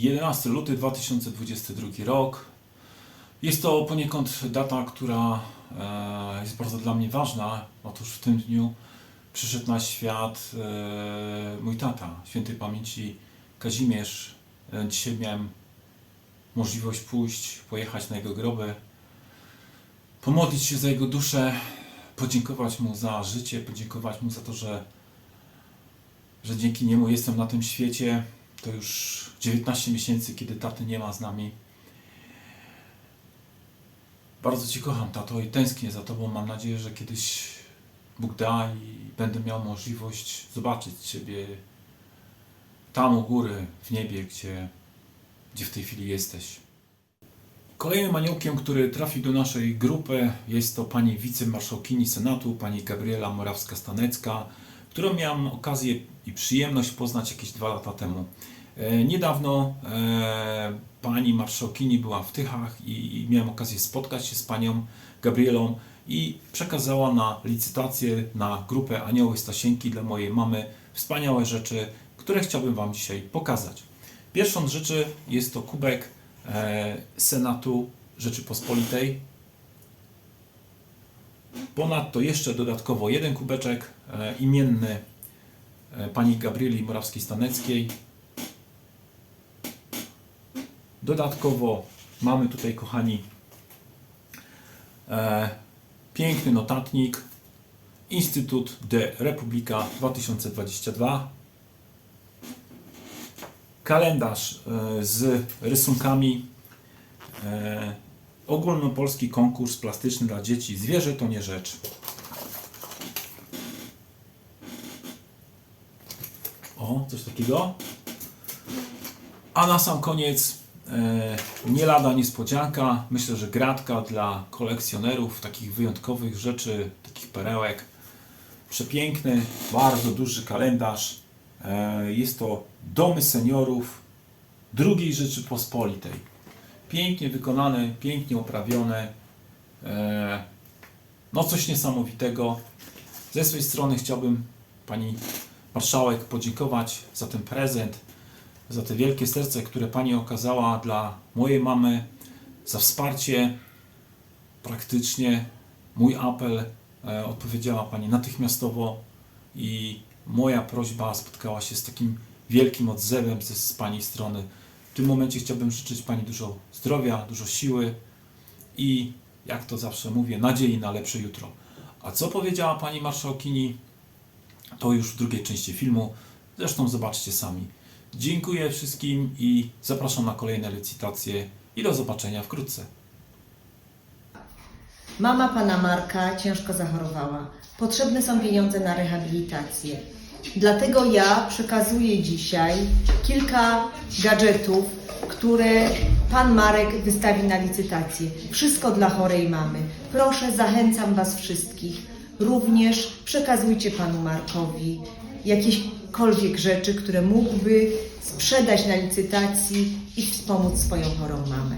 11 luty 2022 rok. Jest to poniekąd data, która e, jest bardzo dla mnie ważna. Otóż w tym dniu przyszedł na świat e, mój tata, świętej pamięci Kazimierz. E, Dzisiaj miałem możliwość pójść, pojechać na jego groby, pomodlić się za jego duszę, podziękować mu za życie, podziękować mu za to, że, że dzięki niemu jestem na tym świecie. To już 19 miesięcy, kiedy taty nie ma z nami. Bardzo Cię kocham, tato, i tęsknię za Tobą. Mam nadzieję, że kiedyś Bóg da i będę miał możliwość zobaczyć Ciebie tam u góry, w niebie, gdzie, gdzie w tej chwili jesteś. Kolejnym aniołkiem, który trafił do naszej grupy jest to pani wicemarszałkini Senatu, pani Gabriela Morawska-Stanecka, którą miałem okazję i przyjemność poznać jakieś dwa lata temu. E, Niedawno e, pani marszałkini była w Tychach i, miałem okazję spotkać się z panią Gabrielą i przekazała na licytację na grupę Anioły Stasienki dla mojej mamy wspaniałe rzeczy, które chciałbym Wam dzisiaj pokazać. Pierwszą z rzeczy jest to kubek e, Senatu Rzeczypospolitej. Ponadto jeszcze dodatkowo jeden kubeczek e, imienny e, pani Gabrieli Morawskiej-Staneckiej. Dodatkowo mamy tutaj, kochani, e, piękny notatnik Instytut de Republika 2022 kalendarz z rysunkami ogólnopolski konkurs plastyczny dla dzieci. Zwierzę to nie rzecz. O, coś takiego. A na sam koniec e, nie lada niespodzianka. Myślę, że gratka dla kolekcjonerów takich wyjątkowych rzeczy, takich perełek. Przepiękny, bardzo duży kalendarz. E, Jest to Domy Seniorów II Rzeczypospolitej. Pięknie wykonane, pięknie oprawione. E, No coś niesamowitego. Ze swojej strony chciałbym Pani Marszałek podziękować za ten prezent, za te wielkie serce, które Pani okazała dla mojej mamy, za wsparcie. Praktycznie mój apel e, odpowiedziała Pani natychmiastowo i moja prośba spotkała się z takim wielkim odzewem ze, z Pani strony. Tym momencie chciałbym życzyć Pani dużo zdrowia, dużo siły i, jak to zawsze mówię, nadziei na lepsze jutro. A co powiedziała Pani Marszałkini, to już w drugiej części filmu. Zresztą zobaczcie sami. Dziękuję wszystkim i zapraszam na kolejne licytacje i do zobaczenia wkrótce. Mama pana Marka ciężko zachorowała. Potrzebne są pieniądze na rehabilitację. Dlatego ja przekazuję dzisiaj kilka gadżetów, które pan Marek wystawi na licytację. Wszystko dla chorej mamy. Proszę, zachęcam was wszystkich. Również przekazujcie panu Markowi jakiekolwiek rzeczy, które mógłby sprzedać na licytacji i wspomóc swoją chorą mamę.